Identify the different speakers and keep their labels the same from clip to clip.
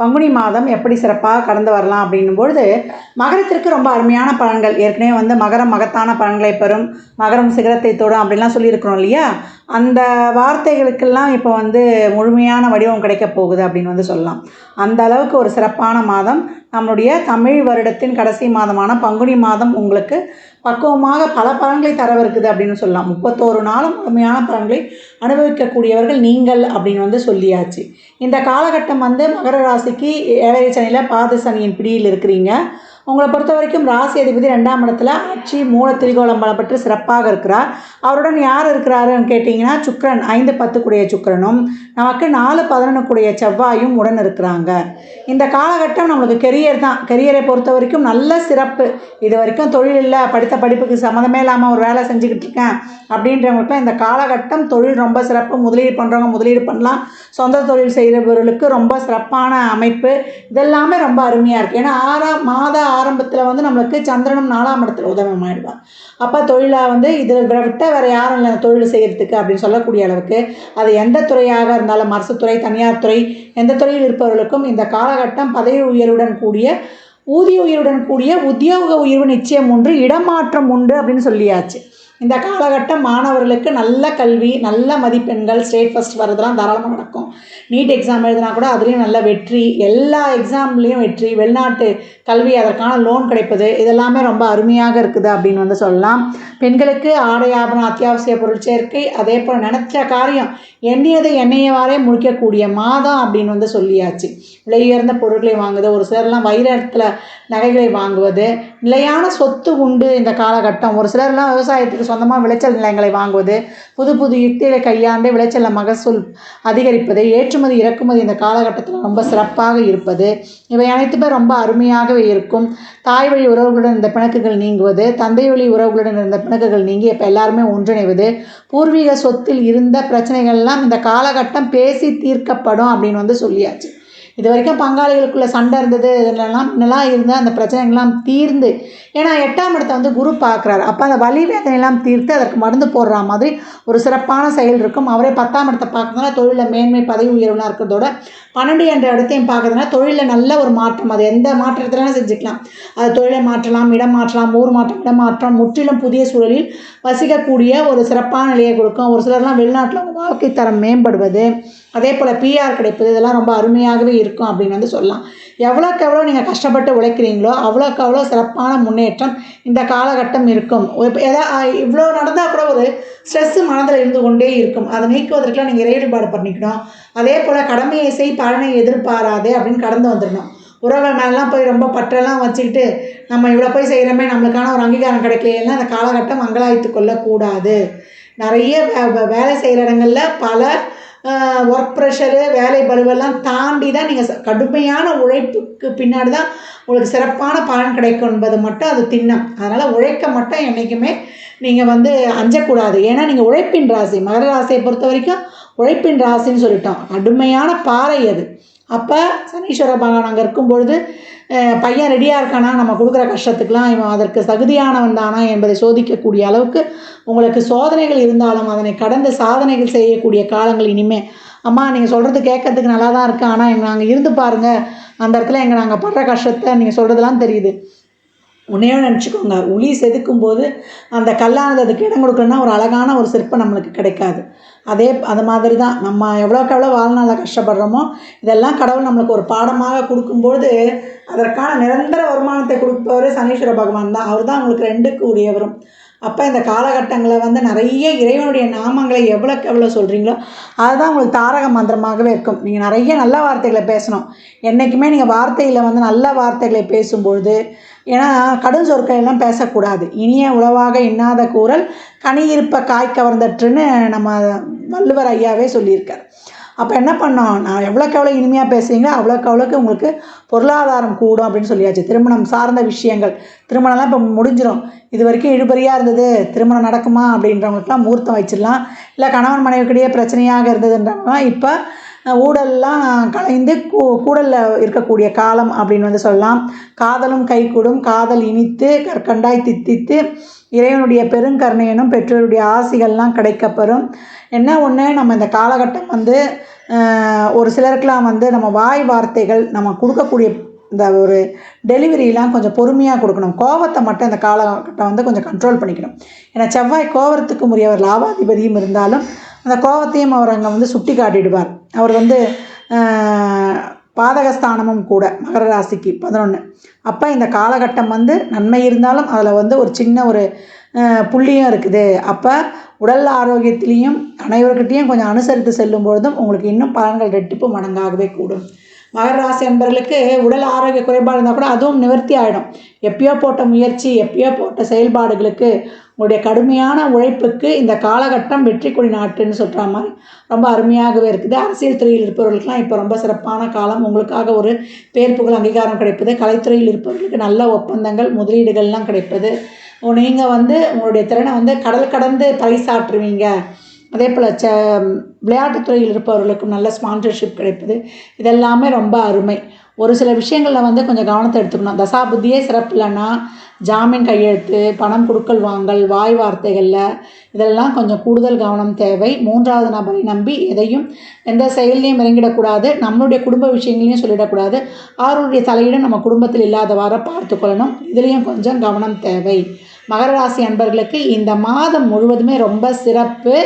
Speaker 1: பங்குனி மாதம் எப்படி சிறப்பாக கடந்து வரலாம் அப்படின்னும்பொழுது மகரத்திற்கு ரொம்ப அருமையான பலன்கள். ஏற்கனவே வந்து மகரம் மகத்தான பலன்களை பெறும். மகரம் சிகரத்தை தொடும் அப்படின்லாம் சொல்லியிருக்கிறோம் இல்லையா? அந்த வார்த்தைகளுக்கெல்லாம் இப்போ வந்து முழுமையான வடிவம் கிடைக்க போகுது அப்படின்னு வந்து சொல்லலாம். அந்த அளவுக்கு ஒரு சிறப்பான மாதம். நம்மளுடைய தமிழ் வருடத்தின் கடைசி மாதமான பங்குனி மாதம் உங்களுக்கு பக்குவமாக பல பலன்களை தரவிருக்குது அப்படின்னு சொல்லலாம். முப்பத்தோரு நாளும் முழுமையான பலன்களை அனுபவிக்கக்கூடியவர்கள் நீங்கள் அப்படின்னு வந்து சொல்லியாச்சு. இந்த காலகட்டம் வந்து மகர ராசிக்கு ஏழரை சனியில் பாத சனியின் பிடியில் இருக்கிறீங்க. உங்களை பொறுத்த வரைக்கும் ராசி அதிபதி ரெண்டாம் இடத்துல ஆட்சி மூல திரிகோலம் பலம் பெற்று சிறப்பாக இருக்கிறார். அவருடன் யார் இருக்கிறாருன்னு கேட்டிங்கன்னா சுக்கரன் ஐந்து பத்துக்குடைய சுக்கரனும் நமக்கு நாலு பதினொன்றுக்குடைய செவ்வாயும் உடன் இருக்கிறாங்க. இந்த காலகட்டம் நம்மளுக்கு கெரியர் தான். கெரியரை பொறுத்த வரைக்கும் நல்ல சிறப்பு. இது வரைக்கும் தொழில் இல்லை படித்த படிப்புக்கு சம்மந்தமே இல்லாமல் ஒரு வேலை செஞ்சுக்கிட்டு இருக்கேன் அப்படின்றவங்களுக்குலாம் இந்த காலகட்டம் தொழில் ரொம்ப சிறப்பு. முதலீடு பண்ணுறவங்க முதலீடு பண்ணலாம். சொந்த தொழில் செய்கிறவர்களுக்கு ரொம்ப சிறப்பான அமைப்பு. இதெல்லாமே ரொம்ப அருமையாக இருக்குது ஏன்னா ஆறாம் மாத ஆரம்பத்தில் வந்து நம்மளுக்கு சந்திரனும் நாலாம் இடத்துல உதவமாயிடுவார். அப்போ தொழிலாக வந்து இதில் விட்ட வேறு யாரும் இல்லை தொழில் செய்கிறதுக்கு அப்படின்னு சொல்லக்கூடிய அளவுக்கு அது எந்த துறையாக இருந்தாலும் அரசுத்துறை தனியார் துறை எந்த துறையில் இருப்பவர்களுக்கும் இந்த காலகட்டம் பதவி உயர்வுடன் கூடிய ஊதிய உயர்வுடன் கூடிய உத்தியோக உயர்வு நிச்சயம் உண்டு இடமாற்றம் உண்டு அப்படின்னு சொல்லியாச்சு. இந்த காலகட்டம் மாணவர்களுக்கு நல்ல கல்வி நல்ல மதிப்பெண்கள் ஸ்டேட் ஃபஸ்ட் வரதெல்லாம் தாராளமாக நடக்கும். நீட் எக்ஸாம் எழுதினா கூட அதுலேயும் நல்ல வெற்றி. எல்லா எக்ஸாம்லேயும் வெற்றி. வெளிநாட்டு கல்வி அதற்கான லோன் கிடைப்பது. இதெல்லாமே ரொம்ப அருமையாக இருக்குது அப்படின்னு வந்து சொல்லலாம். பெண்களுக்கு ஆடை ஆபரணம் அத்தியாவசிய பொருள் சேர்க்கை அதே போல் நினச்ச காரியம் எண்ணியதை எண்ணெயவாறே முடிக்கக்கூடிய மாதம் அப்படின்னு வந்து சொல்லியாச்சு. விலை உயர்ந்த பொருட்களை வாங்குவது ஒரு சிலர்லாம் வைரத்தில் நகைகளை வாங்குவது. நிலையான சொத்து உண்டு இந்த காலகட்டம். ஒரு சிலர்லாம் விவசாயத்துக்கு சொந்தமாக விளைச்சல் நிலையங்களை வாங்குவது. புது புது யுக்திகளை கையாண்டு விளைச்சலில் மகசூல் அதிகரிப்பது. ஏற்றுமதி இறக்குமதி இந்த காலகட்டத்தில் ரொம்ப சிறப்பாக இருப்பது. இவை அனைத்துமே ரொம்ப அருமையாகவே இருக்கும். தாய் வழி உறவுகளுடன் இருந்த பிணக்குகள் நீங்குவது. தந்தை வழி உறவுகளுடன் இருந்த பிணக்குகள் நீங்கி இப்போ எல்லாருமே ஒன்றிணைவது. பூர்வீக சொத்தில் இருந்த பிரச்சனைகள்லாம் இந்த காலகட்டம் பேசி தீர்க்கப்படும் அப்படின்னு வந்து சொல்லியாச்சு. இது வரைக்கும் பங்காளிகளுக்குள்ள சண்டை இருந்தது இதெல்லாம் முன்னெல்லாம் இருந்து அந்த பிரச்சனைகள்லாம் தீர்ந்து. ஏன்னா எட்டாம் இடத்த வந்து குரு பார்க்குறாரு. அப்போ அந்த வலி வேதனையெல்லாம் தீர்த்து அதற்கு மருந்து போடுற மாதிரி ஒரு சிறப்பான செயல் இருக்கும். அவரே பத்தாம் இடத்தை பார்க்குறதுனால தொழிலில் மேன்மை பதவி உயர்வுலாம் இருக்கிறதோட பன்னெண்டு என்ற இடத்தையும் பார்க்கறதுனா தொழிலில் நல்ல ஒரு மாற்றம். அது எந்த மாற்றத்திலாம் செஞ்சுக்கலாம். அது தொழிலை மாற்றலாம் இடம் மாற்றலாம் ஊர் மாற்றம் இடம் மாற்றம் முற்றிலும் புதிய சூழலில் வசிக்கக்கூடிய ஒரு சிறப்பான நிலையை கொடுக்கும். ஒரு சிலர்லாம் வெளிநாட்டில் வாழ்க்கை தரம் மேம்படுவது அதே போல் பிஆர் கிடைப்பது இதெல்லாம் ரொம்ப அருமையாகவே இருக்கும் அப்படின்னு வந்து சொல்லலாம். எவ்வளோக்கு எவ்வளோ நீங்கள் கஷ்டப்பட்டு உழைக்கிறீங்களோ அவ்வளோக்கு அவ்வளோ சிறப்பான முன்னேற்றம் இந்த காலகட்டம் இருக்கும். இப்போ எதா இவ்வளோ நடந்தால் கூட ஒரு ஸ்ட்ரெஸ்ஸு மனதில் இருந்து கொண்டே இருக்கும். அதை நீக்குவதற்கெல்லாம் நீங்கள் ஈடுபாடு பண்ணிக்கணும். அதே போல் கடமையை செய் பலனை எதிர்பாராதே அப்படின்னு கடந்து வந்துடணும். உறவுகள் மேலாம் போய் ரொம்ப பற்றெல்லாம் வச்சுக்கிட்டு நம்ம இவ்வளோ போய் செய்கிறோமே நம்மளுக்கான ஒரு அங்கீகாரம் கிடைக்கலைன்னா அந்த காலகட்டம் மங்களாய்த்து கொள்ளக்கூடாது. நிறைய வே- வே- வேலை செய்கிற இடங்களில் பல ஒர்க் ப்ரெஷரு வேலை பளுவெல்லாம் தாண்டி தான் நீங்கள் கடுமையான உழைப்புக்கு பின்னாடி தான் உங்களுக்கு சிறப்பான பலன் கிடைக்கும் என்பது மட்டும் அது திண்ணம். அதனால் உழைக்க மட்டும் என்றைக்குமே நீங்கள் வந்து அஞ்சக்கூடாது. ஏன்னா நீங்கள் உழைப்பின் ராசி. மகர ராசியை பொறுத்த வரைக்கும் உழைப்பின் ராசின்னு சொல்லிட்டோம். கடுமையான பாறை அது. அப்போ சனீஸ்வர பகவான் அங்கே இருக்கும் பொழுது பையன் ரெடியாக இருக்கானா? நம்ம கொடுக்குற கஷ்டத்துக்கெலாம் இவன் அதற்கு தகுதியானவன் தானா என்பதை சோதிக்கக்கூடிய அளவுக்கு உங்களுக்கு சோதனைகள் இருந்தாலும் அதனை கடந்து சாதனைகள் செய்யக்கூடிய காலங்கள் இனிமே. அம்மா நீங்கள் சொல்கிறது கேட்கறதுக்கு நல்லா தான் இருக்குது ஆனால் எங்கள் நாங்கள் இருந்து பாருங்கள் அந்த இடத்துல எங்கள் நாங்கள் படுற கஷ்டத்தை நீங்கள் சொல்கிறதெல்லாம் தெரியுது. உன்னையோ நினச்சிக்கோங்க. உளி செதுக்கும் போது அந்த கல்லானது அதுக்கு இடம் கொடுக்கணுன்னா ஒரு அழகான ஒரு சிற்பம் நம்மளுக்கு கிடைக்காது. அதே அது மாதிரி தான் நம்ம எவ்வளோக்கு எவ்வளோ வாழ்நாளில் கஷ்டப்படுறோமோ இதெல்லாம் கடவுள் நம்மளுக்கு ஒரு பாடமாக கொடுக்கும்போது அதற்கான நிரந்தர வருமானத்தை கொடுப்பவர் சனீஸ்வர பகவான் தான். அவர் தான் உங்களுக்கு ரெண்டுக்கு உரியவரும். அப்போ இந்த காலகட்டங்களில் வந்து நிறைய இறைவனுடைய நாமங்களை எவ்வளோக்கு எவ்வளோ சொல்கிறீங்களோ அதுதான் உங்களுக்கு தாரக மந்திரமாகவே இருக்கும். நீங்கள் நிறைய நல்ல வார்த்தைகளை பேசணும். என்றைக்குமே நீங்கள் வார்த்தையில் வந்து நல்ல வார்த்தைகளை பேசும்பொழுது ஏன்னா கடும் சொற்கள் எல்லாம் பேசக்கூடாது. இனிய உளவாக இன்னாத கூறல் கனியிருப்ப காய் கவர்ந்தற்றுன்னு நம்ம வள்ளுவர் ஐயாவே சொல்லியிருக்கார். அப்போ என்ன பண்ணோம் நான் எவ்வளோக்கு எவ்வளோ இனிமையாக பேசுகிறீங்களோ அவ்வளோக்கு அவ்வளோக்கு உங்களுக்கு பொருளாதாரம் கூடும் அப்படின்னு சொல்லியாச்சு. திருமணம் சார்ந்த விஷயங்கள். திருமணம்லாம் இப்போ முடிஞ்சிடும் இது வரைக்கும் இழுபறியாக இருந்தது. திருமணம் நடக்குமா அப்படின்றவங்களுக்குலாம் முகூர்த்தம் வச்சிடலாம். இல்லை கணவன் மனைவிக்கிடையே பிரச்சனையாக இருந்ததுன்றவங்களாம் இப்போ ஊடல்லாம் கலைந்து கூ கூடலில் இருக்கக்கூடிய காலம் அப்படின்னு வந்து சொல்லலாம். காதலும் கைகூடும் காதல் இனித்து கற்கண்டாய் தித்தித்து இறைவனுடைய பெருங்கருணையனும் பெற்றோருடைய ஆசிகள்லாம் கிடைக்கப்பெறும். என்ன ஒன்று நம்ம இந்த காலகட்டம் வந்து ஒரு சிலருக்கெலாம் வந்து நம்ம வாய் வார்த்தைகள் நம்ம கொடுக்கக்கூடிய இந்த ஒரு டெலிவரியெலாம் கொஞ்சம் பொறுமையாக கொடுக்கணும். கோவத்தை மட்டும் இந்த காலகட்டம் வந்து கொஞ்சம் கண்ட்ரோல் பண்ணிக்கணும். ஏன்னா செவ்வாய் கோவத்துக்கு உரியவர் லாபாதிபதியும் இருந்தாலும் அந்த கோவத்தையும் அவர் அங்கே வந்து சுட்டி காட்டிடுவார். அவர் வந்து பாதகஸ்தானமும் கூட மகர ராசிக்கு பதினொன்று அப்போ இந்த காலகட்டம் வந்து நன்மை இருந்தாலும் அதில் வந்து ஒரு சின்ன ஒரு புள்ளியும் இருக்குது. அப்போ உடல் ஆரோக்கியத்திலையும் அனைவர்கிட்டையும் கொஞ்சம் அனுசரித்து செல்லும் பொழுதும் உங்களுக்கு இன்னும் பலன்கள் ரெட்டிப்பு மடங்காகவே கூடும். மகர ராசி அன்பர்களுக்கு உடல் ஆரோக்கிய குறைபாடு இருந்தால் கூட அதுவும் நிவர்த்தி ஆகிடும் எப்பயோ போட்ட முயற்சி எப்பயோ போட்ட செயல்பாடுகளுக்கு உங்களுடைய கடுமையான உழைப்புக்கு இந்த காலகட்டம் வெற்றி கொடி நாட்டுன்னு சொல்கிற மாதிரி ரொம்ப அருமையாகவே இருக்குது. அரசியல் துறையில் இருப்பவர்களுக்கெல்லாம் இப்போ ரொம்ப சிறப்பான காலம். உங்களுக்காக ஒரு பேர் புகழ் அங்கீகாரம் கிடைப்பது. கலைத்துறையில் இருப்பவர்களுக்கு நல்ல ஒப்பந்தங்கள் முதலீடுகள்லாம் கிடைப்பது. நீங்கள் வந்து உங்களுடைய திறனை வந்து கடல் கடந்து பறைசாற்றுவீங்க. அதே போல் ச விளையாட்டுத் துறையில் இருப்பவர்களுக்கும் நல்ல ஸ்பான்சர்ஷிப் கிடைப்பது. இதெல்லாமே ரொம்ப அருமை. ஒரு சில விஷயங்களில் வந்து கொஞ்சம் கவனத்தை எடுத்துக்கணும். தசா புத்தியே சிறப்பு இல்லைன்னா ஜாமீன் கையெழுத்து பணம் கொடுக்கல் வாங்கல் வாய் வார்த்தைகளில் இதெல்லாம் கொஞ்சம் கூடுதல் கவனம் தேவை. மூன்றாவது நபரை நம்பி எதையும் எந்த செயல்லையும் இறங்கிடக்கூடாது நம்மளுடைய குடும்ப விஷயங்களையும் சொல்லிடக்கூடாது. அவருடைய தலையீடு நம்ம குடும்பத்தில் இல்லாதவாறு பார்த்துக்கொள்ளணும் இதுலேயும் கொஞ்சம் கவனம் தேவை. மகர ராசி அன்பர்களுக்கு இந்த மாதம் முழுவதுமே ரொம்ப சிறப்பு.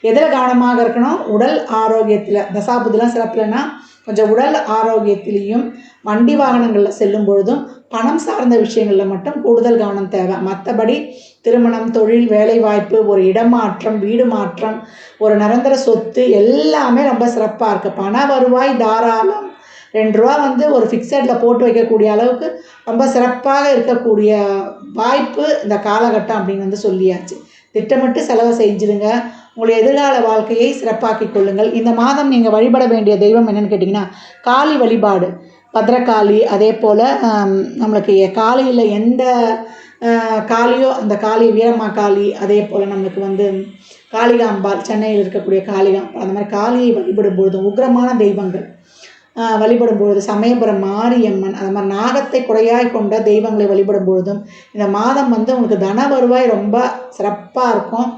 Speaker 1: எதில் கவனமாக இருக்கணும். உடல் ஆரோக்கியத்தில் தசாபுதிலாம் சிறப்பு இல்லைன்னா கொஞ்சம் உடல் ஆரோக்கியத்திலையும் வண்டி வாகனங்களில் செல்லும் பொழுதும் பணம் சார்ந்த விஷயங்களில் மட்டும் கூடுதல் கவனம் தேவை. மற்றபடி திருமணம் தொழில் வேலைவாய்ப்பு ஒரு இடமாற்றம் வீடு மாற்றம் ஒரு நிரந்தர சொத்து எல்லாமே ரொம்ப சிறப்பாக இருக்குது பண வருவாய் தாராளம். ரெண்டு ரூபா வந்து ஒரு ஃபிக்ஸடில் போட்டு வைக்கக்கூடிய அளவுக்கு ரொம்ப சிறப்பாக இருக்கக்கூடிய வாய்ப்பு இந்த காலகட்டம் அப்படின்னு வந்து சொல்லியாச்சு. திட்டமிட்டு செலவு செஞ்சுருங்க. உங்களுடைய எதிர்கால வாழ்க்கையை சிறப்பாக்கிக் கொள்ளுங்கள். இந்த மாதம் நீங்கள் வழிபட வேண்டிய தெய்வம் என்னன்னு கேட்டிங்கன்னா காளி வழிபாடு. பத்ரகாளி அதே போல் நம்மளுக்கு எ- காளியில் எந்த காளியோ அந்த காளி வீரம்மா காளி அதே போல் நம்மளுக்கு வந்து காளிகாம்பாள் சென்னையில் இருக்கக்கூடிய காளிகாம்பாள் அந்த மாதிரி காளியை வழிபடும் பொழுதும் உக்ரமான தெய்வங்கள் வழிபடும் பொழுது சமயபுரம் மாரியம்மன் அது மாதிரி நாகத்தை குறையாய் கொண்ட தெய்வங்களை வழிபடும் பொழுதும் இந்த மாதம் வந்து உங்களுக்கு தன வருவாய் ரொம்ப சிறப்பாக இருக்கும்.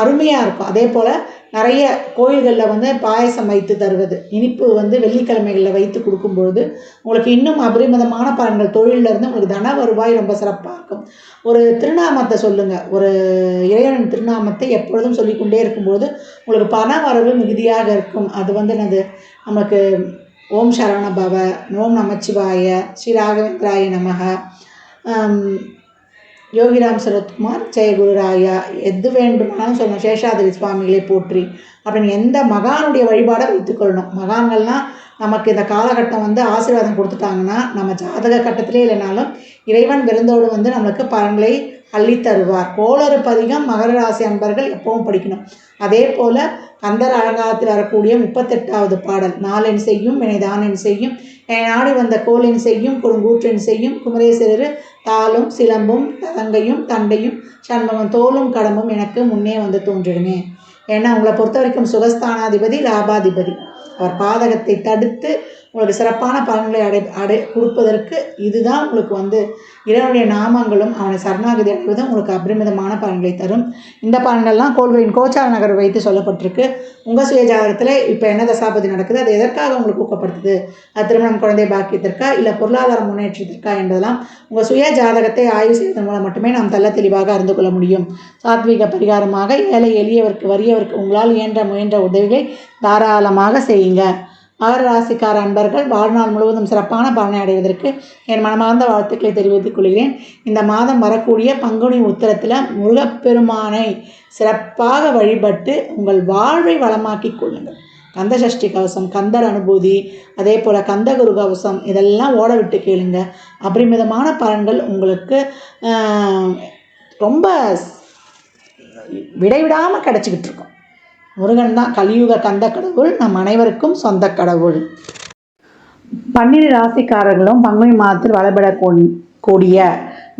Speaker 1: அருமையாக இருக்கும். அதே போல் நிறைய கோயில்களில் வந்து பாயசம் வைத்து தருவது இனிப்பு வந்து வெள்ளிக்கிழமைகளில் வைத்து கொடுக்கும்பொழுது உங்களுக்கு இன்னும் அபரிமிதமான பலன்கள். தொழிலிருந்து இருந்து உங்களுக்கு தன வருவாய் ரொம்ப சிறப்பாக இருக்கும். ஒரு திருநாமத்தை சொல்லுங்கள் ஒரு இறைவனின் திருநாமத்தை எப்பொழுதும் சொல்லிக்கொண்டே இருக்கும்பொழுது உங்களுக்கு பண வரவு மிகுதியாக இருக்கும். அது வந்து என்னது? நமக்கு ஓம் சரவண பவ ஓம் நமச்சிவாய ஸ்ரீ ராகவேந்திராய நமக யோகிராம் சரத்குமார் ஜெயகுருராயா எது வேண்டுமானாலும் சொல்லணும். சேஷாதிரி சுவாமிகளை போற்றி அப்படின்னு எந்த மகானுடைய வழிபாடை வைத்துக்கொள்ளணும் மகான்கள்லாம் நமக்கு இந்த காலகட்டம் வந்து ஆசீர்வாதம் கொடுத்துட்டாங்கன்னா நம்ம ஜாதக கட்டத்திலே இல்லைனாலும் இறைவன் விருந்தோடு வந்து நம்மளுக்கு பலன்களை அள்ளி தருவார் கோளறு பதிகம் மகர ராசி அன்பர்கள் எப்பவும் படிக்கணும். அதே போல் கந்தர் அலங்காரத்தில் வரக்கூடிய முப்பத்தெட்டாவது பாடல் நாளென் செய்யும் வினைதானென் செய்யும் என் நாடு வந்த கோலின் செய்யும் கொடுங்கூற்றின் செய்யும் குமரேசரர் தாளும் சிலம்பும் தங்கையும் தண்டையும் சண்முகம் தோளும் கடம்பும் எனக்கு முன்னே வந்து தோன்றிடுமே. ஏன்னா உங்களை பொறுத்த வரைக்கும் சுகஸ்தானாதிபதி லாபாதிபதி. அவர் பாதகத்தை தடுத்து உங்களுக்கு சிறப்பான பலன்களை அடை அடை கொடுப்பதற்கு இதுதான் உங்களுக்கு வந்து இறைவனுடைய நாமங்களும் அவனை சரணாகதி அடைவதும் உங்களுக்கு அபரிமிதமான பலன்களை தரும். இந்த பலன்கள்லாம் கோள்களின் கோச்சார நகர் வைத்து சொல்லப்பட்டிருக்கு. உங்கள் சுய ஜாதகத்தில் இப்போ என்ன தசாபதி நடக்குது? அது எதற்காக உங்களுக்கு ஊக்கப்படுத்துது? அது திருமணம் குழந்தை பாக்கியத்திற்கா? இல்லை பொருளாதார முன்னேற்றத்திற்கா என்பதெல்லாம் உங்கள் சுய ஜாதகத்தை ஆய்வு செய்வதன் மூலம் மட்டுமே நாம் தள்ள தெளிவாக அறிந்து கொள்ள முடியும். சாத்வீக பரிகாரமாக ஏழை எளியவருக்கு வறியவருக்கு உங்களால் இயன்ற முயன்ற உதவிகளை தாராளமாக செய்யுங்க. மகர ராசிக்கார அன்பர்கள் வாழ்நாள் முழுவதும் சிறப்பான பலனை அடைவதற்கு என் மனமார்ந்த வாழ்த்துக்களை தெரிவித்துக் கொள்கிறேன். இந்த மாதம் வரக்கூடிய பங்குனி உத்தரத்தில் முருகப்பெருமானை சிறப்பாக வழிபட்டு உங்கள் வாழ்வை வளமாக்கிக் கொள்ளுங்கள். கந்த சஷ்டி கவசம் கந்தர் அனுபூதி அதே போல் கந்தகுரு கவசம் இதெல்லாம் ஓட விட்டு கேளுங்க. அபரிமிதமான பலன்கள் உங்களுக்கு ரொம்ப விடைவிடாமல் கிடச்சிக்கிட்டு இருக்கும். முருகன் தான் கலியுக கந்த கடவுள். நம் அனைவருக்கும் சொந்த கடவுள். பன்னிரு ராசிக்காரர்களும் பங்குனி மாதத்தில் வளபடக்கூடிய கூடிய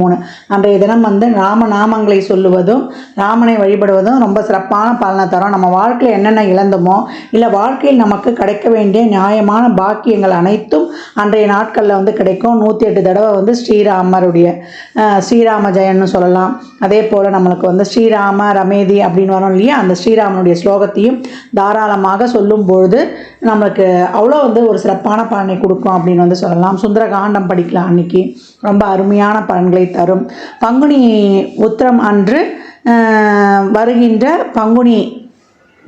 Speaker 1: மூணு அன்றைய தினம் வந்து ராம நாமங்களை சொல்லுவதும் ராமனை வழிபடுவதும் ரொம்ப சிறப்பான பலனை தரும். நம்ம வாழ்க்கையில் என்னென்ன இழந்தோமோ இல்லை வாழ்க்கையில் நமக்கு கிடைக்க வேண்டிய நியாயமான பாக்கியங்கள் அனைத்தும் அன்றைய நாட்களில் வந்து கிடைக்கும். நூற்றி எட்டு தடவை வந்து ஸ்ரீராமருடைய ஸ்ரீராம ஜெயன்னு சொல்லலாம். அதே போல் நம்மளுக்கு வந்து ஸ்ரீராம ரமேதி அப்படின்னு வரோம் இல்லையா? அந்த ஸ்ரீராமனுடைய ஸ்லோகத்தையும் தாராளமாக சொல்லும் பொழுது நம்மளுக்கு அவ்வளோ வந்து ஒரு சிறப்பான பலனை கொடுக்கும் அப்படின்னு வந்து சொல்லலாம். சுந்தர காண்டம் படிக்கலாம் அன்னைக்கு. ரொம்ப அருமையான பலன்களை தரும். பங்குனி உத்திரம் அன்று வருகின்ற பங்குனி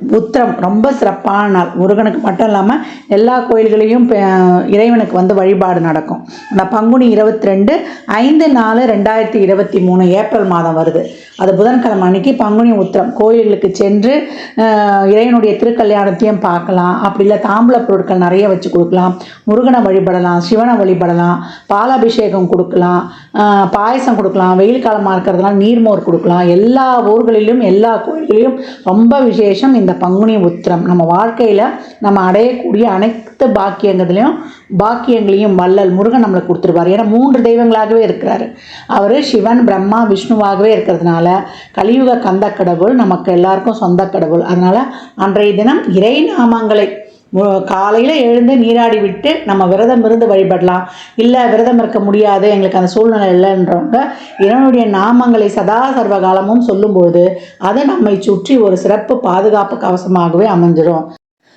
Speaker 1: உத்திரம் ரொம்ப சிறப்பான நாள். முருகனுக்கு மட்டும் இல்லாமல் எல்லா கோயில்களையும் பெ- இறைவனுக்கு வந்து வழிபாடு நடக்கும். அந்த பங்குனி இருபத்தி ரெண்டு ஐந்து நாலு ரெண்டாயிரத்தி இருபத்தி மூணு ஏப்ரல் மாதம் வருது. அது புதன்கிழமை அன்னைக்கு பங்குனி உத்திரம். கோயிலுக்கு சென்று இறைவனுடைய திருக்கல்யாணத்தையும் பார்க்கலாம். அப்படி இல்லை தாம்பூல பொருட்கள் நிறைய வச்சு கொடுக்கலாம். முருகனை வழிபடலாம் சிவனை வழிபடலாம் பாலாபிஷேகம் கொடுக்கலாம் பாயசம் கொடுக்கலாம் வெயில் காலமாக இருக்கிறதுலாம் நீர்மோர் கொடுக்கலாம். எல்லா ஊர்களிலும் எல்லா கோயில்களிலும் ரொம்ப விசேஷம் இந்த பங்குனி உத்திரம். நம்ம வாழ்க்கையில் நம்ம அடையக்கூடிய அனைத்து பாக்கியங்களையும் பாக்கியங்களையும் வள்ளல் முருகன் நம்மளுக்கு கொடுத்துருவார் ஏன்னா மூன்று தெய்வங்களாகவே இருக்கிறாரு. அவர் சிவன் பிரம்மா விஷ்ணுவாகவே இருக்கிறதுனால கலியுக கந்த கடவுள் நமக்கு எல்லாருக்கும் சொந்த கடவுள் அதனால் அன்றைய தினம் இறை நாமங்களை காலையில் எழுந்து நீராடி விட்டு நம்ம விரதம் இருந்து வழிபடலாம். இல்லை விரதம் இருக்க முடியாது எங்களுக்கு அந்த சூழ்நிலை இல்லைன்றவங்க இறைவனுடைய நாமங்களை சதா சர்வ காலமும் சொல்லும்போது அது நம்மை சுற்றி ஒரு சிறப்பு பாதுகாப்பு கவசமாகவே அமைஞ்சிரும்.